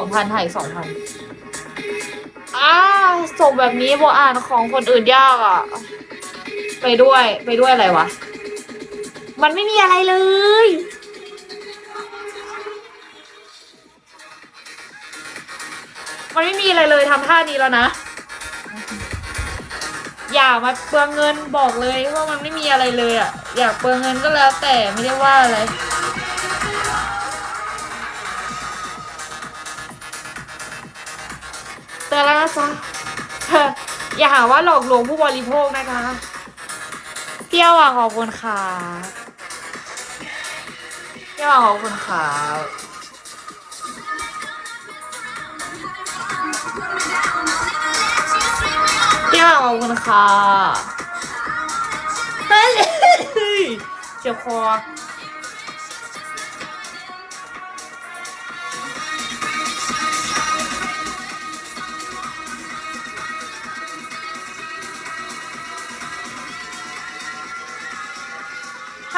องพันถ่ายสองพันอ้าส่งแบบนี้โบอ่านของคนอื่นยากอะ ไปด้วยไปด้วยอะไรวะ มันไม่มีอะไรเลยมันไม่มีอะไรเลยทำท่านี้แล้วนะ อย่ามาเปลืองเงินบอกเลยว่ามันไม่มีอะไรเลยอะ อยากเปลืองเงินก็แล้วแต่ไม่ได้ว่าอะไร เตือนแล้วนะจ๊ะอย่าหาว่าหลอกลวงผู้บริโภคนะคะเที่ยวอะขอบคุณค่ะเที่ยวอะขอบคุณค่ะเที่ยวอะขอบคุณค่ะเฮ้ยเจ็บคอ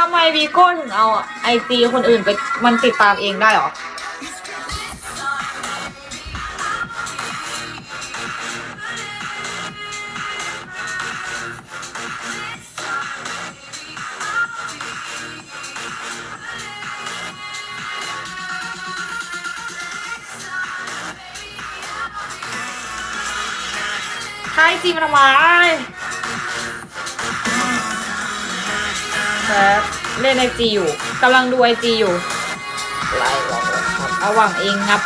ำไมวีโก้ถึงเอาไอจีคนอื่นไปมันติดตามเองได้หรอ ใช่จีมันทำไม ครับเล่นไอจีอยู่กำลังดูไอจีอยู่ไล่วางครับเอาวางเองงับ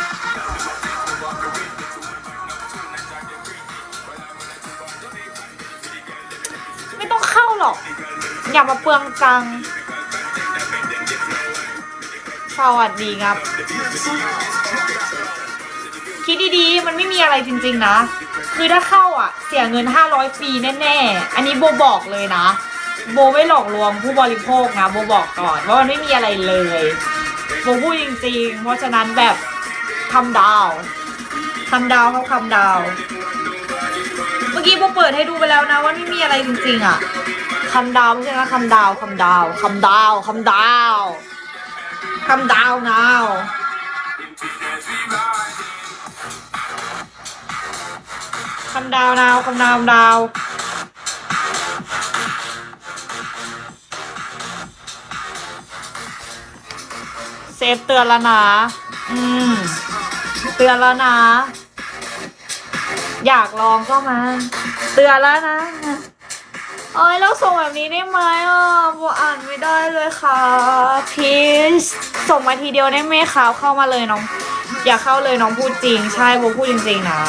ไม่ต้องเข้าหรอก อย่ามาเปลืองตังสวัสดีครับ คิดดีๆ มันไม่มีอะไรจริง ๆ นะ คือถ้าเข้าอะ เสียเงิน 500 ฟรีแน่ ๆ อันนี้โบบอกเลยนะ โบไม่หลอกลวงผู้บริโภคนะโบบอกก่อนว่ามันไม่มีอะไรเลยโบพูดจริงๆ เพราะฉะนั้นแบบคำดาวคำดาวเขาคำดาว เมื่อกี้โบเปิดให้ดูไปแล้วนะว่าไม่มีอะไรจริงๆอะคำดาวไม่ใช่นะคำดาวคำดาวคำดาวคำดาวคำดาวนาวคำดาวนาวคำดาวนาว เซฟเตือนแล้วนะ อืม เตือนแล้วนะ อยากลองก็มา เตือนแล้วนะโอ้ยเราส่งแบบนี้ได้ไหมอะโบอ่านไม่ได้เลยค่ะพีชส่งมาทีเดียวได้ไหมคะเข้ามาเลยน้อง อย่าเข้าเลยน้องพูดจริง ใช่โบพูดจริงๆนะ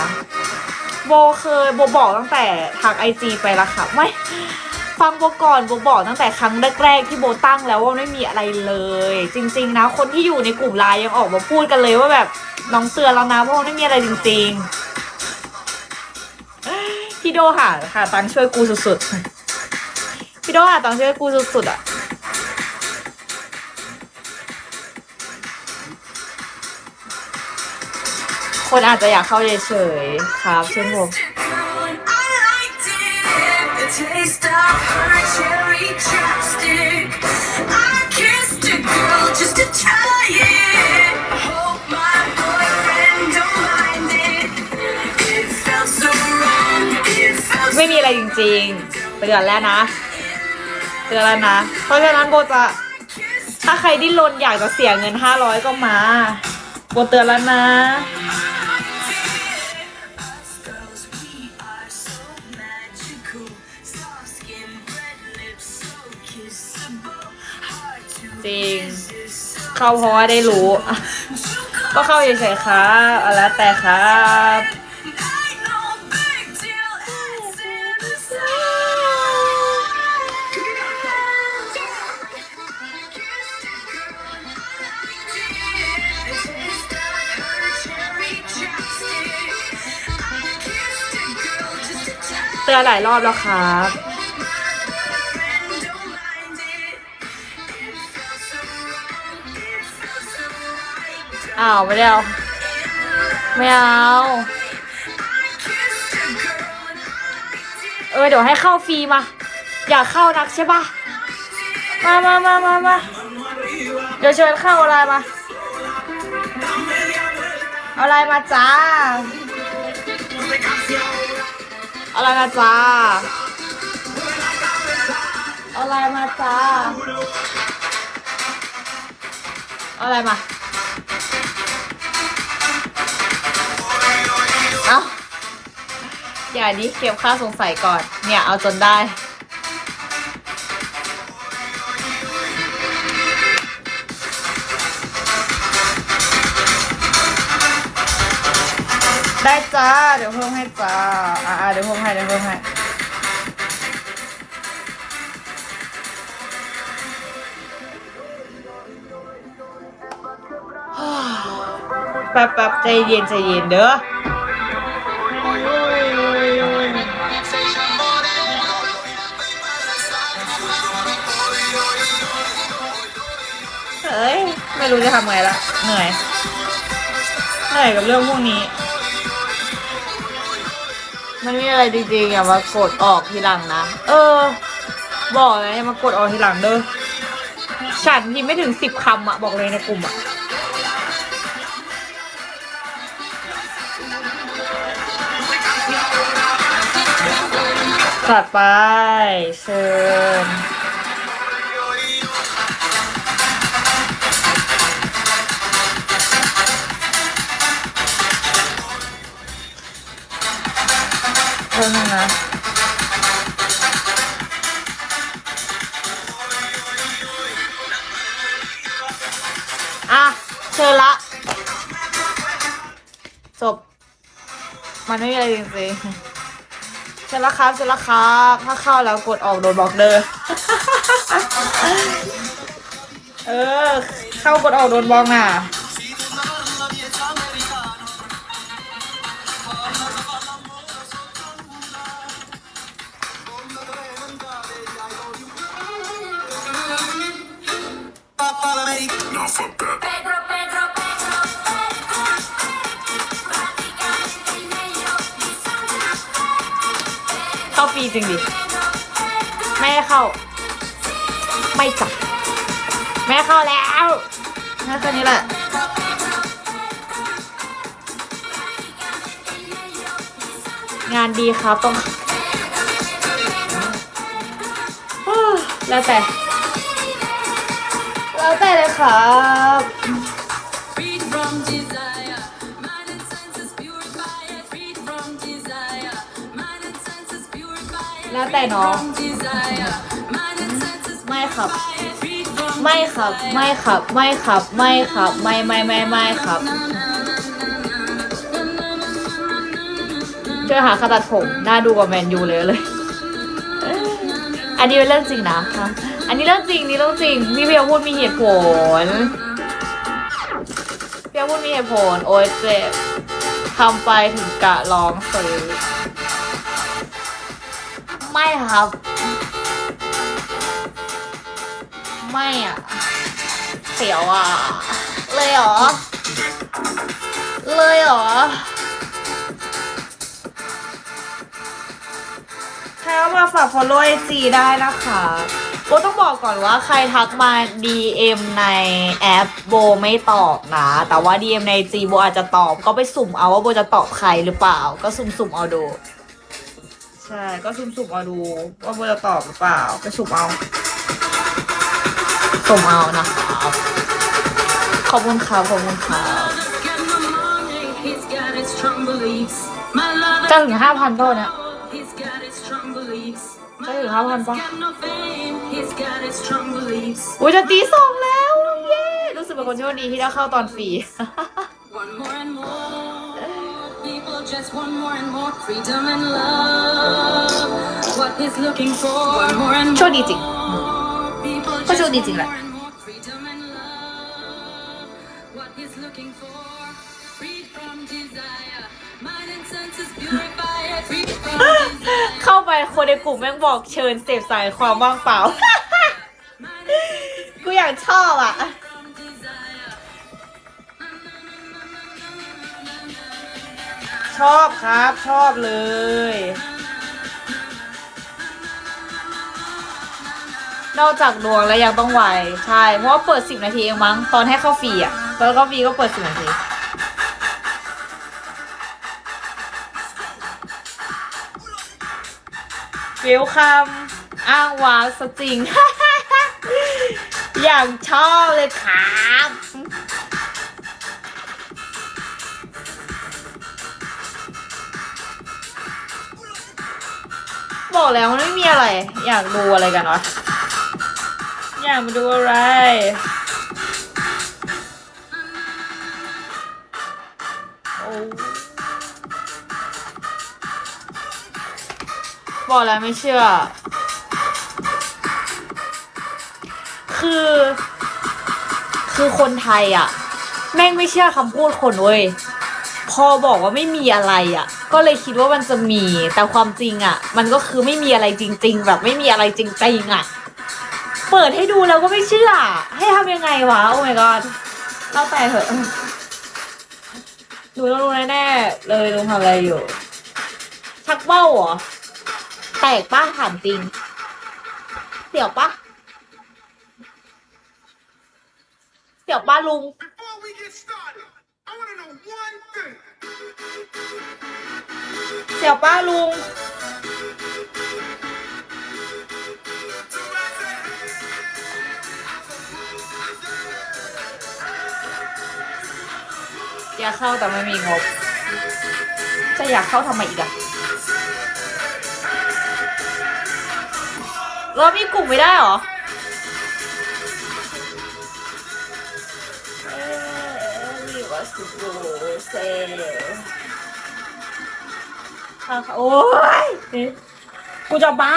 โบเคยโบบอกตั้งแต่ทักไอจีไปและค่ะไม่ ฟังโบก่อนโบบอกตั้งแต่ครั้งแรกๆที่โบตั้งแล้วว่าไม่มีอะไรเลย จริง ๆ นะ คนที่อยู่ในกลุ่มไลน์ยังออกมาพูดกันเลยว่าแบบน้องเตือนแล้วนะเพราะว่าไม่มีอะไรจริงๆพี่โดหาหาตังช่วยกูสุดๆพี่โดหาตังช่วยกูสุดๆอะคนอาจจะอยากเข้าเฉยๆครับเช่นผม ไม่มีอะไรจริงๆเตือนแล้วนะเตือนแล้วนะ เพราะฉะนั้นโบจะ ถ้าใครดิ้นรนอยากจะเสียเงิน 500 ก็มา โบเตือนแล้วนะ จริง เข้าเพราะว่าได้รู้ ก็เข้าเฉยๆครับเอาแล้วแต่ครับเตือนหลายรอบแล้วครับ อ้าวไม่ได้เอาไม่เอาเออเดี๋ยวให้เข้าฟรีมา อยากเข้านักใช่ปะมามามามามาเดี๋ยวเชิญเข้าอะไรมาอะไรมาจ้าอะไรมาจ้าอะไรมาจ้าอะไรมา ย่าดิเก็บค่าสงสัยก่อน เนี่ยเอาจนได้ ได้จ้า เดี๋ยวเพิ่มให้จ้า อ่าเดี๋ยวเพิ่มให้ เดี๋ยวเพิ่มให้แป๊บแป๊บใจเย็นใจเย็นเด้อ ไม่รู้จะทำไงละเหนื่อย เหนื่อยกับเรื่องพวกนี้ มันไม่มีอะไรจริงๆอย่ามากดออกทีหลังนะ เออ บอกเลยอย่ามากดออกทีหลังเด้อฉันพิมพ์ไม่ถึงสิบคำอะบอกเลยในกลุ่มอะจัดไปเชิญ พิ่มนะอะเชิญละ จบ มันไม่มีอะไรจริงๆเชิญละครับเชิญละครับ ถ้าเข้าแล้วกดออกโดนบอกเด้อเออ เข้ากดออกโดนบอกน่ะ จริงดิไม่ให้เข้า ไม่จับไม่ให้เข้าแล้วแค่แค่นี้แหละงานดีครับต้องแล้วแต่ แล้วแต่เลยครับ แล้วแต่น้องไม่ครับ ไม่ครับ ไม่ครับ ไม่ครับ ไม่ครับ ไม่ไม่ไม่ไม่ครับเจอหาขตัดผมน่าดูกว่าแมนยูเลยเลย อันนี้เป็นเรื่องจริงนะ อันนี้เรื่องจริง นี่เรื่องจริง พี่เพียวพูดมีเหตุผลพี่เพียวพูดมีเหตุผล โอ้ยเจ็บทำไปถึงกะร้องซื้ ไม่ครับ ไม่อะ เสียวอะ เลยเหรอ เลยเหรอใครมาฝาก follow IG ได้นะคะโบต้องบอกก่อนว่าใครทักมา DM ในแอปโบไม่ตอบนะ แต่ว่า DM ใน G โบอาจจะตอบก็ไปสุ่มเอาว่าโบจะตอบใครหรือเปล่า ก็สุ่มๆเอาดู ใช่ ก็สุ่มๆเอาดูว่าโบจะตอบหรือเปล่าไปสุ่มเอาสุ่มเอานะครับขอบคุณครับขอบคุณครับจะถึงห้าพันเท่าเนี้ยจะถึงห้าพันปะโอุ้ยจะตีสองแล้ว เย้ รู้สึกเป็นคนโชคดีที่ได้เข้าตอนฟรี just want more and more freedom and love. What he's looking for. One more and โชคดีจริง more. People ก็ just โชคดี want จริงแหละ more and more freedom and love. What he's looking for. Freed from desire. Mind and senses purified. Freed from desire. เข้าไปคนในกลุ่มแม่งบอกเชิญเสพสายความว่างเปล่า Mind and senses กูอยากชอบอะ ชอบครับชอบเลย นอกจากดวงแล้วยังต้องไวใช่ เพราะว่าเปิดสิบนาทีเองมั้ง ตอนให้เข้าฟรีอะตอนเข้าฟรีก็เปิดสิบนาที วิวคำอ้างว้าวสจริง อย่างชอบเลยครับ บอกแล้วมันไม่มีอะไร อยากดูอะไรกันวะอยากมาดูอะไร โอ้บอกแล้วไม่เชื่อ คือ คือคนไทยอะ แม่งไม่เชื่อคำพูดคนเว้ย พอบอกว่าไม่มีอะไรอะ ก็เลยคิดว่ามันจะมี แต่ความจริงอะ มันก็คือไม่มีอะไรจริง ๆ แบบไม่มีอะไรจริงๆอะ เปิดให้ดูแล้วก็ไม่เชื่อ ให้ทำยังไงวะ โอ้ my god เล่าแต่เถอะหนูต้องรู้แน่ๆเลยลุงทำอะไรอยู่ ชักเบ้าเหรอ แตกป้าถามจริง เสี่ยวปะเสี่ยวป้าลุง Before we get started, I want to know one thing. เสี่ยวป้าลุง อยากเข้าแต่ไม่มีงบ จะอยากเข้าทำไมอีกอะเรามีกลุ่มไม่ได้เหรอเอ๊ะนี่ว่าสุดโเซ ค่ะค่ะโอ้ยกูจะบ้า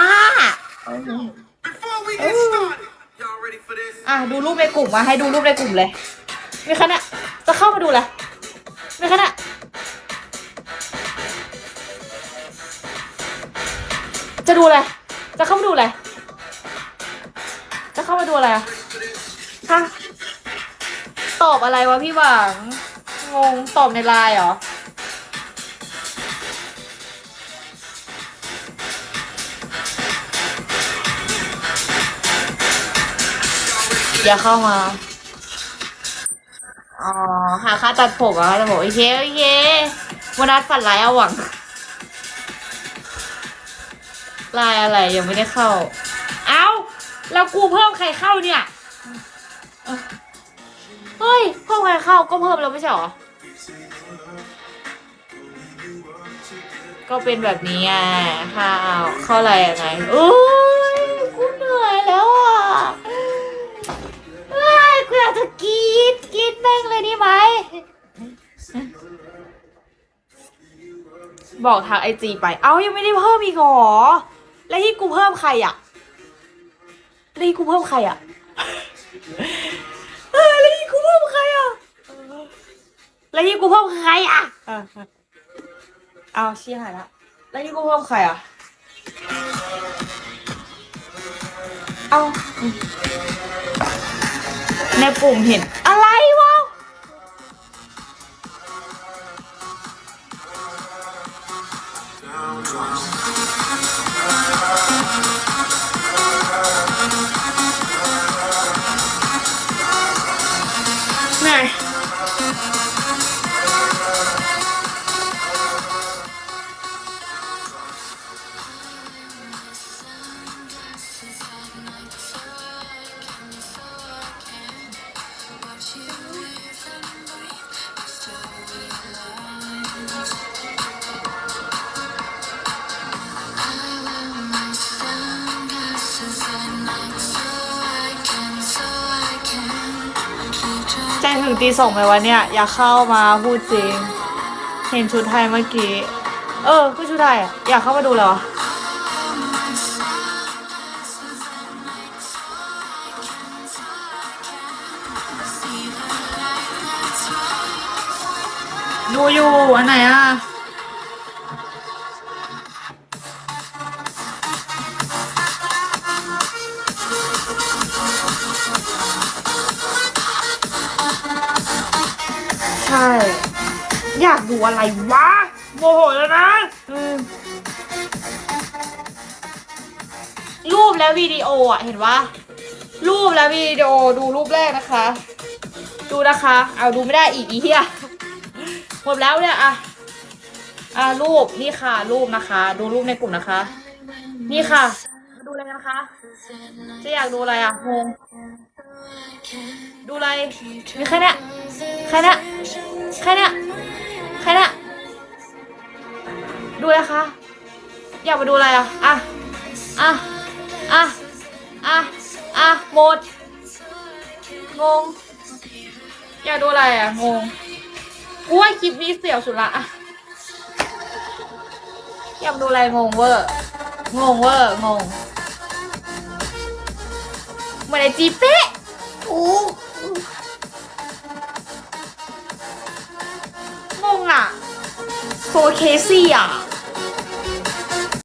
Before we get started, y'all ready for this? อะดูรูปในกลุ่มมาให้ดูรูปในกลุ่มเลย มีคะเนี่ยจะเข้ามาดูเลยมีคะเนี่ยจะดูเลยจะเข้ามาดูเลยจะเข้ามาดูอะไรอะฮะตอบอะไรวะพี่หวัง งงตอบในไลน์เหรอ อย่าเข้ามา อ๋อ หาค่าตัดผมอะจะบอกโอเคโอเควันนัดฝันร้ายเอาหวังลายอะไรยังไม่ได้เข้า เอ้า แล้วกูเพิ่มใครเข้าเนี่ย เฮ้ย เพิ่มใครเข้าก็เพิ่มแล้วไม่ใช่หรอ ก็เป็นแบบนี้อะข้าวเข้าอะไรยังไงโอ้ยกูเหนื่อยแล้วอะ เอ้ยกูอยากจะกรีดกรีด แม่งเลยนี่ไหม บอกทางไอจีไป เอ้ายังไม่ได้เพิ่มอีกหรอ แล้วที่กูเพิ่มใครอะแล้วที่กูเพิ่มใครอะเออแล้วที่กูเพิ่มใครอะแล้วที่กูเพิ่มใครอะเอาเชี่ยหายละแล้วที่กูเพิ่มใครอะ เอาในปุ่มเห็น งถึงตีสองไหมวะเนี่ย อยากเข้ามาพูดจริง เห็นชุดไทยเมื่อกี้ เออคือชุดไทยอะ อยากเข้ามาดูเลยวะดูอยู่อันไหนอะ ช่ อยากดูอะไรวะ โมโหแล้วนะรูปและวิดีโออะ เห็นว่า รูปและวิดีโอดูรูปแรกนะคะ ดูนะคะ เอาดูไม่ได้อีกอีเหี้ยหมดแล้วเนี่ยอะอะรูปนี่ค่ะ รูปนะคะ ดูรูปในกลุ่มนะคะ นี่ค่ะมาดูอะไรกันคะ จะอยากดูอะไรอะงง ดูอะไรมีแค่เนี้ยแค่เนี้ยแค่เนี้ยแค่เนี้ยดูอะไรคะ อยากมาดูอะไรอะ อะ อะ อะ อะ อะ หมด งง อยากดูอะไรอะ งงกูว่าคลิปนี้เสี่ยวสุดละอะอยากดูอะไรงงเวอร์ งงเวอร์ งงเหมือนไอจีเป๊ะถูกงงอ่ะโซเคซี่อะ